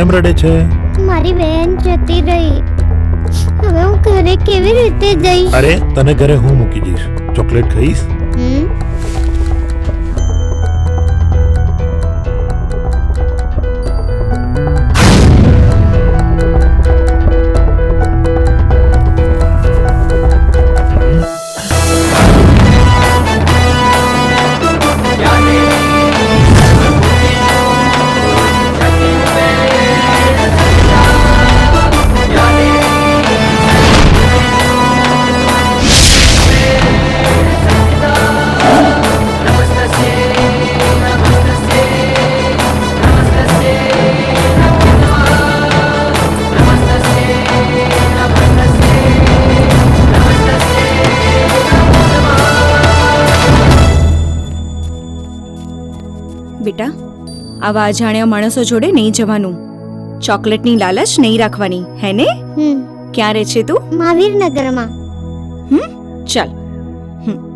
કેમ રડે છે? મારી બહેન જતી રહી. હવે હું ઘરે કેવી રીતે જઈશ? અરે તને ઘરે હું મૂકી દઈશ? ચોકલેટ ખાઈશ? હમ? બેટા. આવા અજાણ્યા માણસો જોડે નહીં જવાનું. ચોકલેટની લાલચ નહીં રાખવાની હે ને ક્યાં રહે છે તું? મહાવીરનગરમાં. હમ? ચાલ. હમ.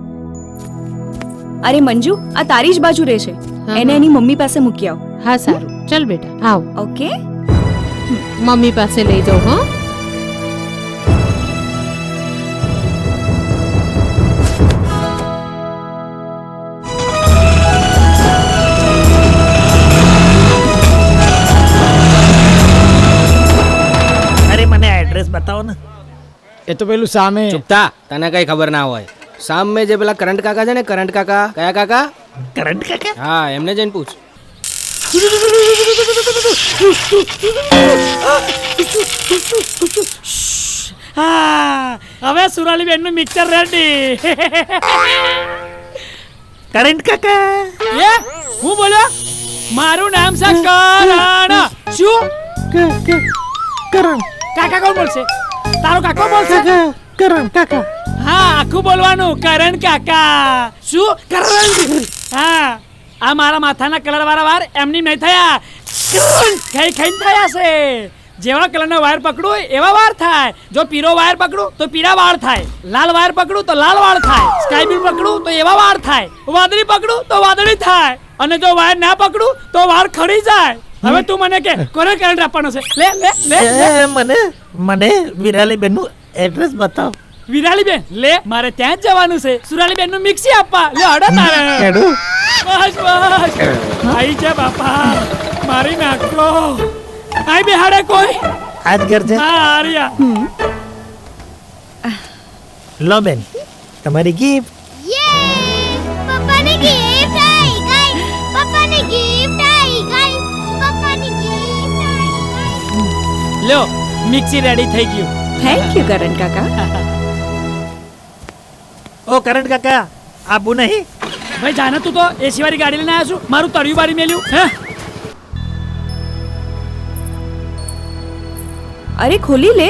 અરે મંજુ આ તારી જ બાજુ રહે છે. એને એની મમ્મી પાસે મૂકી આવ. હા સારું. ચલ બેટા આવ. ઓકે. મમ્મી પાસે લઈ જાઉં હો. એ તો પેલું સામે. ચૂપતા તને કઈ ખબર ના હોય. સામે જે પેલા કરંટ કાકા છે ને કરંટ કાકા કયા કાકા? કરંટ કાકા? હા એમને જઈને પૂછ. હવે સુરાલી બેનનું મિક્સર રેડી કરંટ કાકા? એ હું બોલ્યો? મારું નામ છે કરણ. શું? કરણ. કાકા કોણ બોલશે? તારો કાકો બોલશે કરણ કાકા. હા આખું બોલવાનું. કરણ કાકા. શું? કરણ? હા. આ મારા માથાના કલર વાળા વાર એમની નહીં થયા. ખાઈ ખાઈને થયા છે. જેવા કલરનો વાયર પકડું એવા વાર થાય. જો પીરો વાયર પકડું તો પીળા વાળ થાય. લાલ વાયર પકડું તો લાલ વાળ થાય. સ્કાય બ્લુ પકડું તો એવા વાળ થાય. વાદળી પકડું તો વાદળી થાય. અને જો વાયર ના પકડું તો વાળ ખડી જાય. હવે તું મને કે કોને કરંટ આપવાનો છે? લે લે લે મને? મને વિરાલી બેનનું એડ્રેસ બતાવો. વિરાલી બેન લે મારે ત્યાં જ જવાનું છે. સુરાલી બેનનું મિક્સી આપવા. લે અડો તારે. હેડું. બસ બસ. આઈ છે બાપા. મારી નાખો આઈ બેહાડે કોઈ? આજ ઘર છે. હા આર્યા લો બેન. તમારી ગિફ્ટ યે પપ્પાની ગિફ્ટ આઈ ગઈ. પપ્પાની ગિફ્ટ આઈ ગઈ. પપ્પાની ગિફ્ટ આઈ ગઈ. લ્યો. મિક્સી રેડી થઈ ગયું. થેન્ક યુ કરણ કાકા. ઓ કરંટ કાકા આબુ નહીં? ભાઈ જાને તું તો એસી વાળી ગાડી લઈને આવ્યા છું? મારું તળિયું બારી મેલ્યું. હે? અરે ખોલી લે.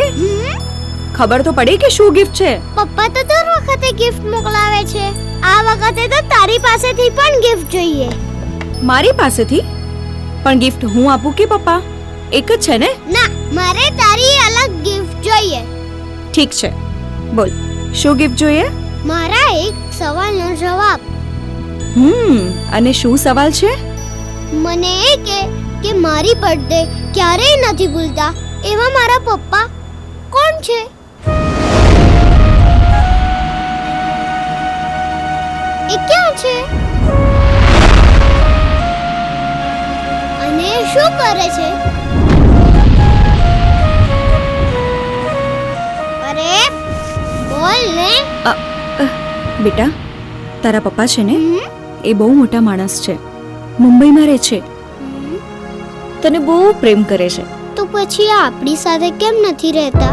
ખબર તો પડી કે શું ગિફ્ટ છે? પપ્પા તો દર વખતે ગિફ્ટ મોકલાવે છે. આ વખતે તો તારી પાસેથી પણ ગિફ્ટ જોઈએ. મારી પાસેથી? પણ ગિફ્ટ હું આપું કે પપ્પા? એક જ છે ને? ના મારે તારી અલગ ગિફ્ટ જોઈએ. ઠીક છે. બોલ શું ગિફ્ટ જોઈએ? મારા એક સવાલનો જવાબ. હમ અને શું સવાલ છે? મને એ કે કે મારી બર્થડે ક્યારેય નથી ભૂલતા એવા મારા પપ્પા. કોણ છે? એ ક્યાં છે? અને શું કરે છે? બોલ ને. બેટા તારા પપ્પા છે ને? એ બહુ મોટા માણસ છે. મુંબઈમાં રહે છે. તને બહુ પ્રેમ કરે છે. તો પછી આપણી સાથે કેમ નથી રહેતા?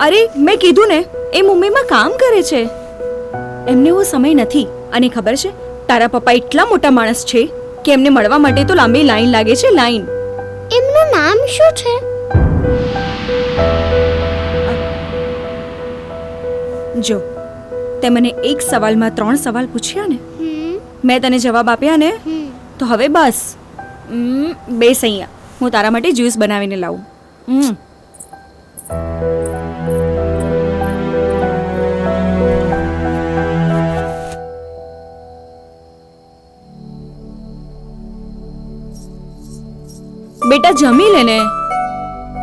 અરે મેં કીધું ને એ મુંબઈમાં કામ કરે છે. એમને એવો સમય નથી. અને ખબર છે તારા પપ્પા એટલા મોટા માણસ છે કે એમને મળવા માટે તો લાંબી લાઈન લાગે છે લાઈન. એમનું નામ શું છે? જો તે મને એક સવાલમાં ત્રણ સવાલ પૂછ્યા ને. મેં તને જવાબ આપ્યા ને? તો હવે બસ. બેસ અહીંયા. હું તારા માટે જ્યુસ બનાવીને લાવું. બેટા, જમી લે ને.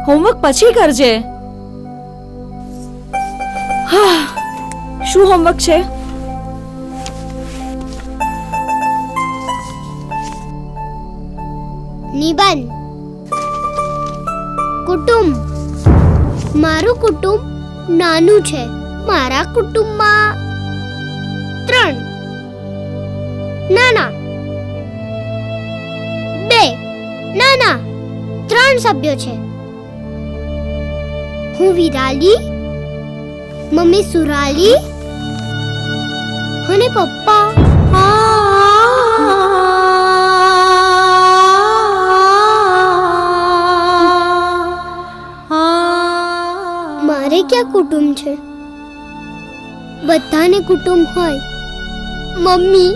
હોમવર્ક પછી કરજે. હા. શું હોમવર્ક છે? નિબંધ. કુટુંબ. મારું કુટુંબ નાનું છે. મારા કુટુંબમાં ત્રણ. નાના. બે. નાના. ત્રણ સભ્યો છે. હું વિરાલી, મમ્મી સુરાલી અને પપ્પા. મારે ક્યાં કુટુંબ છે? બધાને કુટુંબ હોય. મમ્મી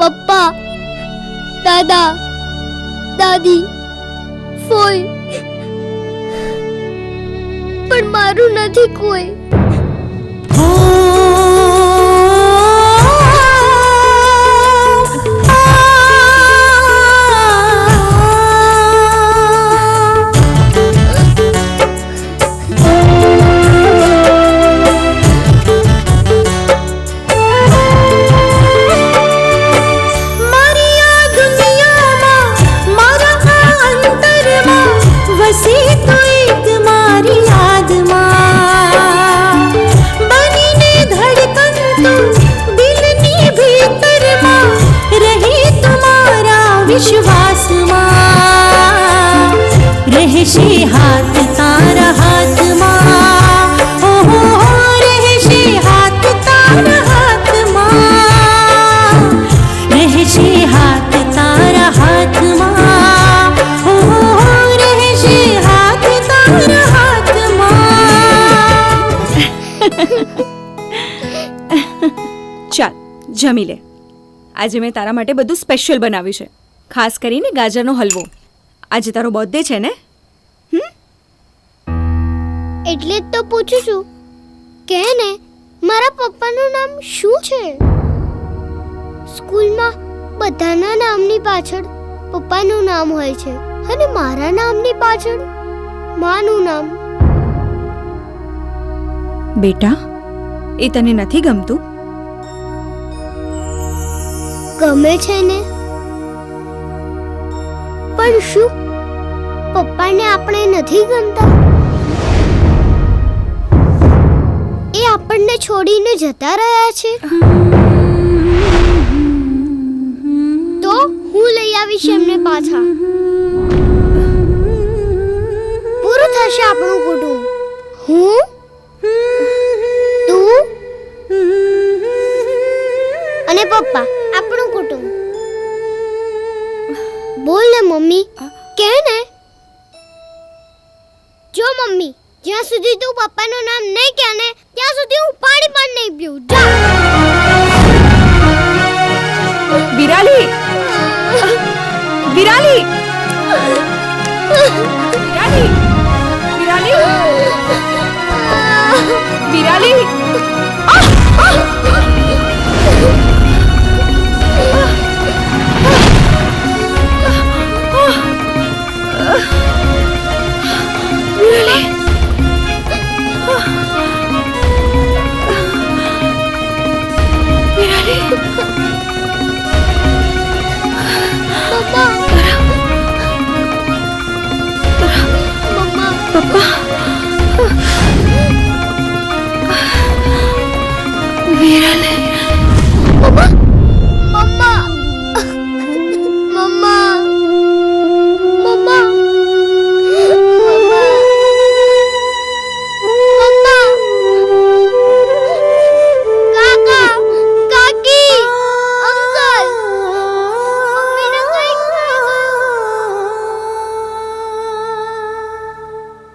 પપ્પા દાદા દાદી ફોઈ. પણ મારું નથી કોઈ. ચાલ, જમી લે. આજે મેં તારા માટે બધું સ્પેશિયલ બનાવ્યું છે. ખાસ કરીને ગાજરનો હલવો. આજે તારો બર્થડે છે ને? એટલે જ તો પૂછું છું. કે ને મારા પપ્પાનું નામ શું છે? સ્કૂલમાં બધાના નામની પાછળ પપ્પાનું નામ હોય છે અને મારા નામની પાછળ માનું નામ. બેટા એ તને નથી ગમતું? ગમે છે ને. પણ શું? પપ્પાને આપણે નથી ગમતા? એ આપણને છોડીને જતા રહ્યા છે. તો હું લઈ આવીશ એમને પાછા. જ્યાં સુધી તું પપ્પાનું નામ નહીં કહે ને, ત્યાં સુધી હું પાણી પણ નહીં પીઉં બિરાલી બિરાલી બિરાલી વિરાલી! વિરાલી!